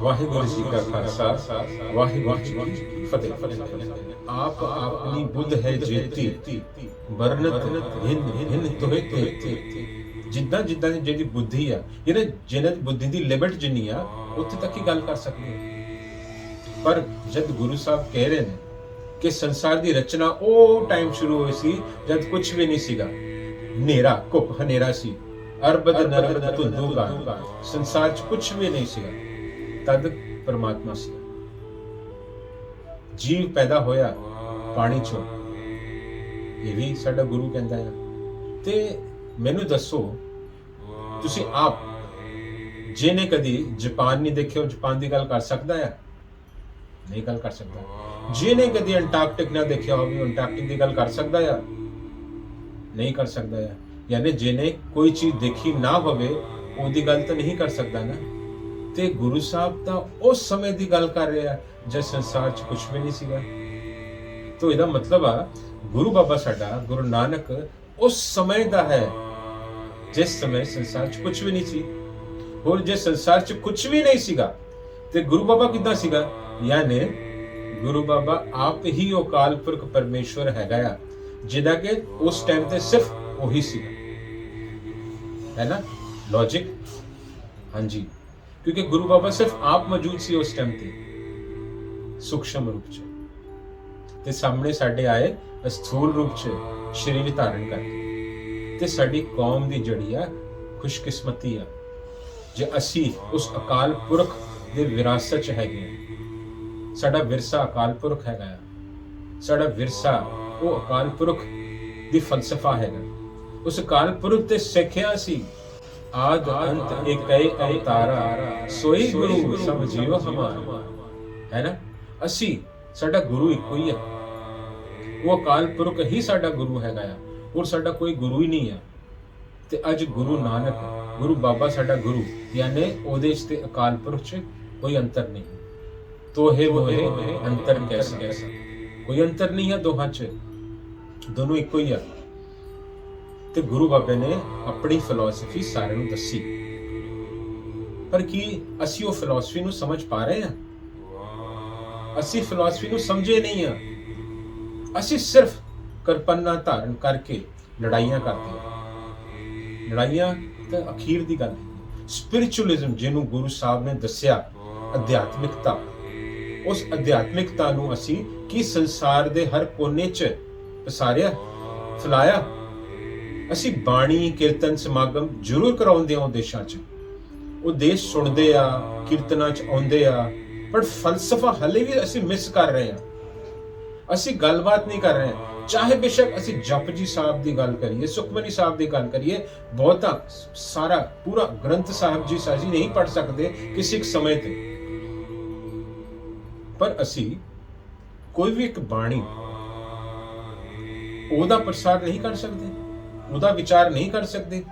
ਵਾਹਿਗੁਰੂ ਜੀ ਕਾ ਖਾਲਸਾ, ਵਾਹਿਗੁਰੂ ਜੀ ਕੀ ਫਤਿਹ। ਆਪ ਆਪਣੀ ਬੁੱਧ ਹੈ ਜੇਤੀ ਵਰਨਤ ਹਿੰਦ ਹਿੰਦ ਤੋਏ ਤੇ। ਜਿੱਦਾਂ ਜਿੱਦਾਂ ਦੀ ਜਿਹੜੀ ਬੁੱਧੀ ਆ ਜਿਹੜੇ ਜਿਹਨਾਂ ਬੁੱਧੀ ਦੀ ਲਿਮਿਟ ਜਿੰਨੀ ਆ, ਉੱਥੇ ਤੱਕ ਹੀ ਗੱਲ ਕਰ ਸਕਦੇ ਪਰ ਜਦ ਗੁਰੂ ਸਾਹਿਬ ਕਹਿ ਰਹੇ ਨੇ ਕਿ ਸੰਸਾਰ ਦੀ ਰਚਨਾ ਉਹ ਟਾਈਮ ਸ਼ੁਰੂ ਹੋਈ ਸੀ, ਜਦ ਕੁਝ ਵੀ ਨਹੀਂ ਸੀਗਾ। ਹਨੇਰਾ, ਘੁੱਪ ਹਨੇਰਾ ਸੀ। ਅਰਬਦ ਨਰਬਦ ਧੁੰਦੂਗਾ ਸੰਸਾਰ 'ਚ ਕੁਝ ਵੀ ਨਹੀਂ ਸੀਗਾ। ਤਦ ਪਰਮਾਤਮਾ ਸੀ। ਜੀਵ ਪੈਦਾ ਹੋਇਆ ਪਾਣੀ 'ਚੋਂ। ਇਹ ਵੀ ਸਾਡਾ ਗੁਰੂ ਕਹਿੰਦਾ ਹੈ ਤੇ ਮੈਨੂੰ ਦੱਸੋ, ਤੁਸੀਂ ਆਪ ਜਿਹਨੇ ਕਦੀ ਜਾਪਾਨ ਨਹੀਂ ਦੇਖਿਆ, ਉਹ ਜਾਪਾਨ ਦੀ ਗੱਲ ਕਰ ਸਕਦਾ ਹੈ ਨਹੀਂ ਗੱਲ ਕਰ ਸਕਦਾ। ਜਿਹਨੇ ਕਦੀ ਅੰਟਾਰਕਟਿਕ ਨਾ ਦੇਖਿਆ ਹੋਵੇ ਅੰਟਾਰਕਟਿਕ ਦੀ ਗੱਲ ਕਰ ਸਕਦਾ ਆ? ਨਹੀਂ ਕਰ ਸਕਦਾ ਆ। ਯਾਨੀ ਜਿਹਨੇ ਕੋਈ ਚੀਜ਼ ਦੇਖੀ ਨਾ ਹੋਵੇ, ਉਹਦੀ ਗੱਲ ਤਾਂ ਨਹੀਂ ਕਰ ਸਕਦਾ ਨਾ। ਤੇ ਗੁਰੂ ਸਾਹਿਬ ਤਾਂ ਉਸ ਸਮੇਂ ਦੀ ਗੱਲ ਕਰ ਰਿਹਾ, ਜਦ ਸੰਸਾਰ 'ਚ ਕੁਝ ਵੀ ਨਹੀਂ ਸੀਗਾ। ਤੋ ਇਹਦਾ ਮਤਲਬ ਆ, ਗੁਰੂ ਬਾਬਾ ਸਾਡਾ, ਗੁਰੂ ਨਾਨਕ ਉਸ ਸਮੇਂ ਦਾ ਹੈ, ਜਿਸ ਸਮੇਂ ਸੰਸਾਰ 'ਚ ਕੁਝ ਵੀ ਨਹੀਂ ਸੀ। ਹੋਰ ਜੇ ਸੰਸਾਰ 'ਚ ਕੁਝ ਵੀ ਨਹੀਂ ਸੀਗਾ, ਤੇ ਗੁਰੂ ਬਾਬਾ ਕਿੱਦਾਂ ਸੀਗਾ? ਯਾਨੀ ਗੁਰੂ ਬਾਬਾ ਆਪ ਹੀ ਉਹ ਕਾਲ ਪੁਰਖ ਪਰਮੇਸ਼ਵਰ ਹੈਗਾ ਆ, ਜਿਹਦਾ ਕਿ ਉਸ ਟਾਈਮ ਤੇ ਸਿਰਫ ਉਹੀ ਸੀਗਾ। ਹੈ ਨਾ? ਲੌਜੀਕ ਹਾਂਜੀ। ਕਿਉਂਕਿ ਗੁਰੂ ਬਾਬਾ ਸਿਰਫ ਆਪ ਮੌਜੂਦ ਸੀ ਉਸ ਟਾਈਮ ਤੇ ਸੂਖਸ਼ਮ ਰੂਪ ਚ ਤੇ ਸਾਹਮਣੇ ਸਾਡੇ ਆਏ ਸਥੂਲ ਰੂਪ ਚ ਸ਼ਰੀਰ ਧਾਰਨ ਕਰਕੇ ਤੇ ਸਾਡੀ ਕੌਮ ਦੀ ਜੜੀ ਆ ਖੁਸ਼ਕਿਸਮਤੀ ਆ ਜੇ ਅਸੀਂ ਉਸ ਅਕਾਲ ਪੁਰਖ ਦੇ ਵਿਰਾਸਤ ਚ ਹੈਗੇ ਆ ਸਾਡਾ ਵਿਰਸਾ ਅਕਾਲ ਪੁਰਖ ਹੈਗਾ ਆ ਸਾਡਾ ਵਿਰਸਾ ਉਹ ਅਕਾਲ ਪੁਰਖ ਦੀ ਫਲਸਫਾ ਹੈਗਾ ਉਸ ਅਕਾਲ ਪੁਰਖ ਤੇ ਸਿੱਖਿਆ ਸੀ ਆਦ ਅੰਤ ਇਕੈ ਅਵਤਾਰਾ, ਸੋਈ ਗੁਰੂ ਸਭ ਜੀਵ ਹਮਾਰਾ। ਹੈ ਨਾ? ਅਸੀਂ ਸਾਡਾ ਗੁਰੂ ਇੱਕੋ ਹੀ ਹੈ ਉਹ ਅਕਾਲ ਪੁਰਖ ਹੀ ਸਾਡਾ ਗੁਰੂ ਹੈਗਾ ਆ। ਹੋਰ ਸਾਡਾ ਕੋਈ ਗੁਰੂ ਹੀ ਨਹੀਂ ਹੈ ਤੇ ਅੱਜ ਗੁਰੂ ਨਾਨਕ, ਗੁਰੂ ਬਾਬਾ ਸਾਡਾ ਗੁਰੂ, ਯਾਨੀ ਉਹਦੇ ਚ ਤੇ ਅਕਾਲ ਪੁਰਖ ਚ ਕੋਈ ਅੰਤਰ ਨਹੀਂ। ਤੋਹੇ ਮੋਹੇ ਅੰਤਰ ਕੈਸਾ ਕੋਈ ਅੰਤਰ ਨਹੀਂ ਹੈ ਦੋਹਾਂ ਚ। ਦੋਨੋਂ ਇੱਕੋ ਹੀ ਆ। ਤੇ ਗੁਰੂ ਬਾਬੇ ਨੇ ਆਪਣੀ ਫਿਲਾਸਫੀ ਸਾਰਿਆਂ ਨੂੰ ਦੱਸੀ। ਪਰ ਕੀ ਅਸੀਂ ਉਹ ਫਿਲਾਸਫੀ ਨੂੰ ਸਮਝ ਪਾ ਰਹੇ ਹਾਂ? ਅਸੀਂ ਫਿਲਾਸਫੀ ਨੂੰ ਸਮਝੇ ਨਹੀਂ ਆ ਅਸੀਂ ਸਿਰਫ ਕਰਪਨਾ ਧਾਰਨ ਕਰਕੇ ਲੜਾਈਆਂ ਕਰਦੇ ਹਾਂ। ਲੜਾਈਆਂ ਤਾਂ ਅਖੀਰ ਦੀ ਗੱਲ ਹੈ ਸਪਿਰਚੁਅਲਿਜ਼ਮ ਜਿਹਨੂੰ ਗੁਰੂ ਸਾਹਿਬ ਨੇ ਦੱਸਿਆ, ਅਧਿਆਤਮਿਕਤਾ। ਉਸ ਅਧਿਆਤਮਿਕਤਾ ਨੂੰ ਅਸੀਂ ਕੀ ਸੰਸਾਰ ਦੇ ਹਰ ਕੋਨੇ 'ਚ ਪਸਾਰਿਆ, ਫਲਾਇਆ ਅਸੀਂ ਬਾਣੀ, ਕੀਰਤਨ, ਸਮਾਗਮ ਜ਼ਰੂਰ ਕਰਾਉਂਦੇ ਹਾਂ ਉਹ ਦੇਸ਼ਾਂ 'ਚ। ਉਹ ਦੇਸ਼ ਸੁਣਦੇ ਆ, ਕੀਰਤਨਾਂ 'ਚ ਆਉਂਦੇ ਆ, ਪਰ ਫਲਸਫਾ ਹਲੇ ਵੀ ਅਸੀਂ ਮਿਸ ਕਰ ਰਹੇ ਹਾਂ। ਅਸੀਂ ਗੱਲਬਾਤ ਨਹੀਂ ਕਰ ਰਹੇ। ਚਾਹੇ ਬੇਸ਼ੱਕ ਅਸੀਂ ਜਪਜੀ ਸਾਹਿਬ ਦੀ ਗੱਲ ਕਰੀਏ, ਸੁਖਮਨੀ ਸਾਹਿਬ ਦੀ ਗੱਲ ਕਰੀਏ, ਬਹੁਤਾ ਸਾਰਾ, ਪੂਰਾ ਗ੍ਰੰਥ ਸਾਹਿਬ ਜੀ ਸਾਜੀ ਨਹੀਂ ਪੜ ਸਕਦੇ ਕਿਸੇ ਇੱਕ ਸਮੇਂ ਤੇ। ਪਰ ਅਸੀਂ ਕੋਈ ਵੀ ਇੱਕ ਬਾਣੀ ਉਹਦਾ ਪ੍ਰਸਾਰ ਨਹੀਂ ਕਰ ਸਕਦੇ। ਉਹਦਾ ਵਿਚਾਰ ਨਹੀਂ ਕਰ ਸਕਦੇ।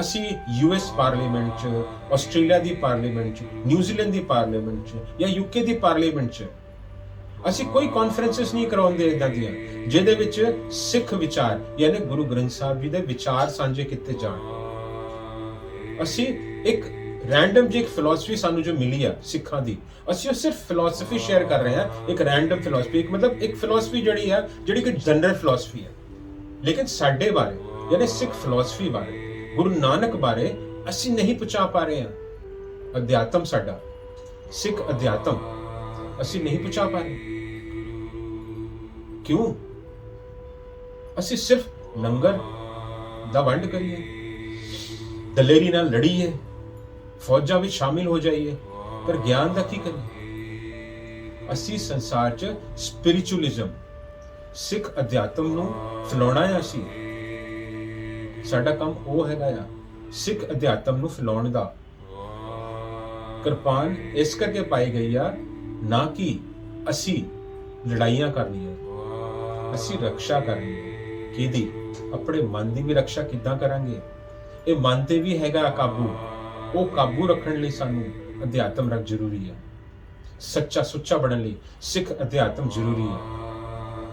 ਅਸੀਂ ਯੂਐਸ ਪਾਰਲੀਮੈਂਟ 'ਚ ਆਸਟ੍ਰੇਲੀਆ ਦੀ ਪਾਰਲੀਮੈਂਟ 'ਚ ਨਿਊਜ਼ੀਲੈਂਡ ਦੀ ਪਾਰਲੀਮੈਂਟ 'ਚ ਜਾਂ ਯੂਕੇ ਦੀ ਪਾਰਲੀਮੈਂਟ 'ਚ ਅਸੀਂ ਕੋਈ ਕਾਨਫਰੰਸਸ ਨਹੀਂ ਕਰਾਉਂਦੇ ਇਦਾਂ ਦੀਆਂ, ਜਿਹਦੇ ਵਿੱਚ ਸਿੱਖ ਵਿਚਾਰ ਯਾਨੀ ਗੁਰੂ ਗ੍ਰੰਥ ਸਾਹਿਬ ਜੀ ਦੇ ਵਿਚਾਰ ਸਾਂਝੇ ਕੀਤੇ ਜਾਣ। ਅਸੀਂ ਇੱਕ ਰੈਂਡਮ ਜਿਹੀ ਇੱਕ ਫਿਲਾਸਫੀ ਸਾਨੂੰ ਜੋ ਮਿਲੀ ਆ ਸਿੱਖਾਂ ਦੀ, ਅਸੀਂ ਉਹ ਸਿਰਫ ਫਿਲਾਸਫੀ ਸ਼ੇਅਰ ਕਰ ਰਹੇ ਹਾਂ, ਇੱਕ ਰੈਂਡਮ ਫਿਲਾਸਫੀ ਇੱਕ ਮਤਲਬ ਇੱਕ ਫਿਲਾਸਫੀ ਜਿਹੜੀ ਆ, ਜਿਹੜੀ ਕਿ ਜਨਰਲ ਫਿਲਾਸਫੀ ਹੈ ਲੇਕਿਨ ਸਾਡੇ ਬਾਰੇ ਯਾਨੀ ਸਿੱਖ ਫਿਲਾਸਫੀ ਬਾਰੇ, ਗੁਰੂ ਨਾਨਕ ਬਾਰੇ ਅਸੀਂ ਨਹੀਂ ਪਹੁੰਚਾ ਪਾ ਰਹੇ ਹਾਂ। ਅਧਿਆਤਮ ਸਾਡਾ, ਸਿੱਖ ਅਧਿਆਤਮ, ਅਸੀਂ ਨਹੀਂ ਪਹੁੰਚਾ ਪਾ ਰਹੇ। ਕਿਉਂ? ਅਸੀਂ ਸਿਰਫ ਲੰਗਰ ਦਾ ਵੰਡ ਕਰੀਏ, ਦਲੇਰੀ ਨਾਲ ਲੜੀਏ, ਫੌਜਾਂ ਵਿੱਚ ਸ਼ਾਮਿਲ ਹੋ ਜਾਈਏ, ਪਰ ਗਿਆਨ ਦਾ ਕੀ ਕਰੀਏ? ਅਸੀਂ ਸੰਸਾਰ 'ਚ ਸਪਿਰਚੁਅਲਿਜ਼ਮ ਸਿੱਖ ਅਧਿਆਤਮ ਨੂੰ ਫੈਲਾਉਣਾ ਹੈ ਅਸੀਂ। ਸਾਡਾ ਕੰਮ ਉਹ ਹੈਗਾ ਆ, ਸਿੱਖ ਅਧਿਆਤਮ ਨੂੰ ਫੈਲਾਉਣ ਦਾ। ਕਿਰਪਾਨ ਇਸ ਕਰਕੇ ਪਾਈ ਗਈ ਆ, ਨਾ ਕਿ ਅਸੀਂ ਲੜਾਈਆਂ ਕਰਨੀਆਂ, ਅਸੀਂ ਰੱਖਿਆ ਕਰਨੀ ਹੈ। ਕਿਹਦੀ? ਆਪਣੇ ਮਨ ਦੀ ਵੀ ਰੱਖਿਆ ਕਿੱਦਾਂ ਕਰਾਂਗੇ? ਇਹ ਮਨ ਤੇ ਵੀ ਹੈਗਾ ਕਾਬੂ। ਉਹ ਕਾਬੂ ਰੱਖਣ ਲਈ ਸਾਨੂੰ ਅਧਿਆਤਮ ਰੱਖ ਜ਼ਰੂਰੀ ਹੈ ਸੱਚਾ ਸੁੱਚਾ ਬਣਨ ਲਈ ਸਿੱਖ ਅਧਿਆਤਮ ਜ਼ਰੂਰੀ ਹੈ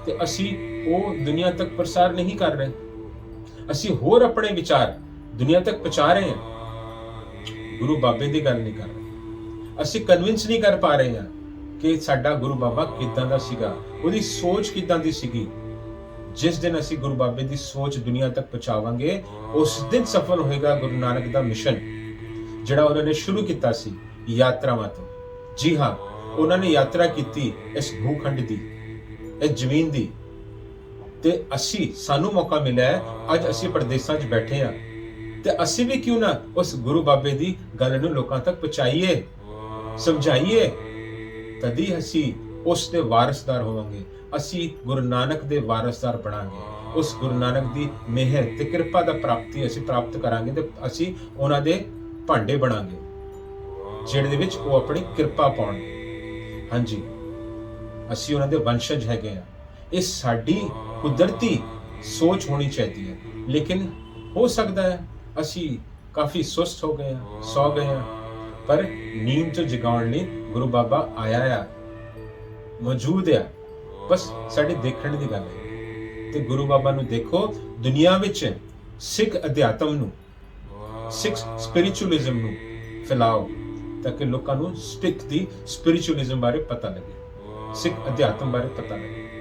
ਤੇ ਅਸੀਂ ਉਹ ਦੁਨੀਆ ਤੱਕ ਪ੍ਰਸਾਰ ਨਹੀਂ ਕਰ ਰਹੇ। ਅਸੀਂ ਹੋਰ ਆਪਣੇ ਵਿਚਾਰ ਦੁਨੀਆ ਤੱਕ ਪਹੁੰਚਾ ਰਹੇ ਹਾਂ। ਗੁਰੂ ਬਾਬੇ ਦੀ ਗੱਲ ਨਹੀਂ ਕਰ ਰਹੇ। ਅਸੀਂ ਕਨਵਿੰਸ ਨਹੀਂ ਕਰ ਪਾ ਰਹੇ ਹਾਂ ਕਿ ਸਾਡਾ ਗੁਰੂ ਬਾਬਾ ਕਿੱਦਾਂ ਦਾ ਸੀਗਾ। ਉਹਦੀ ਸੋਚ ਕਿੱਦਾਂ ਦੀ ਸੀਗੀ? ਜਿਸ ਦਿਨ ਅਸੀਂ ਗੁਰੂ ਬਾਬੇ ਦੀ ਸੋਚ ਦੁਨੀਆ ਤੱਕ ਪਹੁੰਚਾਵਾਂਗੇ, ਉਸ ਦਿਨ ਸਫਲ ਹੋਏਗਾ ਗੁਰੂ ਨਾਨਕ ਦਾ ਮਿਸ਼ਨ ਜਿਹੜਾ ਉਹਨਾਂ ਨੇ ਸ਼ੁਰੂ ਕੀਤਾ ਸੀ ਯਾਤਰਾਵਾਂ ਤੋਂ। ਜੀ ਹਾਂ, ਉਹਨਾਂ ਨੇ ਯਾਤਰਾ ਕੀਤੀ ਇਸ ਭੂਖੰਡ ਦੀ, ਇਸ ਜ਼ਮੀਨ ਦੀ। ਤੇ ਅਸੀਂ ਸਾਨੂੰ ਮੌਕਾ ਮਿਲਿਆ ਹੈ, ਅੱਜ ਅਸੀਂ ਪਰਦੇਸਾਂ 'ਚ ਬੈਠੇ ਆ ਤੇ ਅਸੀਂ ਵੀ ਕਿਉਂ ਨਾ ਉਸ ਗੁਰੂ ਬਾਬੇ ਦੀ ਗੱਲ ਨੂੰ ਲੋਕਾਂ ਤੱਕ ਪਹੁੰਚਾਈਏ ਸਮਝਾਈਏ। ਤਦੀ ਅਸੀਂ ਉਸ ਦੇ ਵਾਰਸਦਾਰ ਹੋਵਾਂਗੇ। ਅਸੀਂ ਗੁਰੂ ਨਾਨਕ ਦੇ ਵਾਰਸਦਾਰ ਬਣਾਂਗੇ। ਉਸ ਗੁਰੂ ਨਾਨਕ ਦੀ ਮਿਹਰ ਤੇ ਕਿਰਪਾ ਦਾ ਪ੍ਰਾਪਤੀ ਅਸੀਂ ਪ੍ਰਾਪਤ ਕਰਾਂਗੇ ਤੇ ਅਸੀਂ ਉਹਨਾਂ ਦੇ ਭਾਂਡੇ ਬਣਾਂਗੇ ਜਿਹੜੇ ਦੇ ਵਿੱਚ ਉਹ ਆਪਣੀ ਕਿਰਪਾ ਪਾਉਣਗੇ ਹਾਂਜੀ। ਅਸੀਂ ਉਹਨਾਂ ਦੇ ਵੰਸ਼ਜ ਹੈਗੇ ਆ ਇਹ ਸਾਡੀ ਕੁਦਰਤੀ ਸੋਚ ਹੋਣੀ ਚਾਹੀਦੀ ਹੈ। ਲੇਕਿਨ ਹੋ ਸਕਦਾ ਹੈ ਅਸੀਂ ਕਾਫੀ ਸੁਸਤ ਹੋ ਗਏ ਹਾਂ, ਸੌ ਗਏ ਹਾਂ, ਪਰ ਨੀਂਦ ਤੋਂ ਜਗਾਉਣ ਲਈ ਗੁਰੂ ਬਾਬਾ ਆਇਆ ਆ, ਮੌਜੂਦ ਆ। ਬਸ ਸਾਡੇ ਦੇਖਣ ਦੀ ਗੱਲ ਹੈ। ਤੇ ਗੁਰੂ ਬਾਬਾ ਨੂੰ ਦੇਖੋ, ਦੁਨੀਆ ਵਿੱਚ ਸਿੱਖ ਅਧਿਆਤਮ ਨੂੰ, ਸਿੱਖ ਸਪਿਰਚੁਅਲਿਜ਼ਮ ਨੂੰ ਫੈਲਾਓ, ਤਾਂ ਕਿ ਲੋਕਾਂ ਨੂੰ ਸਿੱਖ ਦੀ ਸਪਿਰਿਚੁਅਲਿਜ਼ਮ ਬਾਰੇ ਪਤਾ ਲੱਗੇ, ਸਿੱਖ ਅਧਿਆਤਮ ਬਾਰੇ ਪਤਾ ਲੱਗੇ।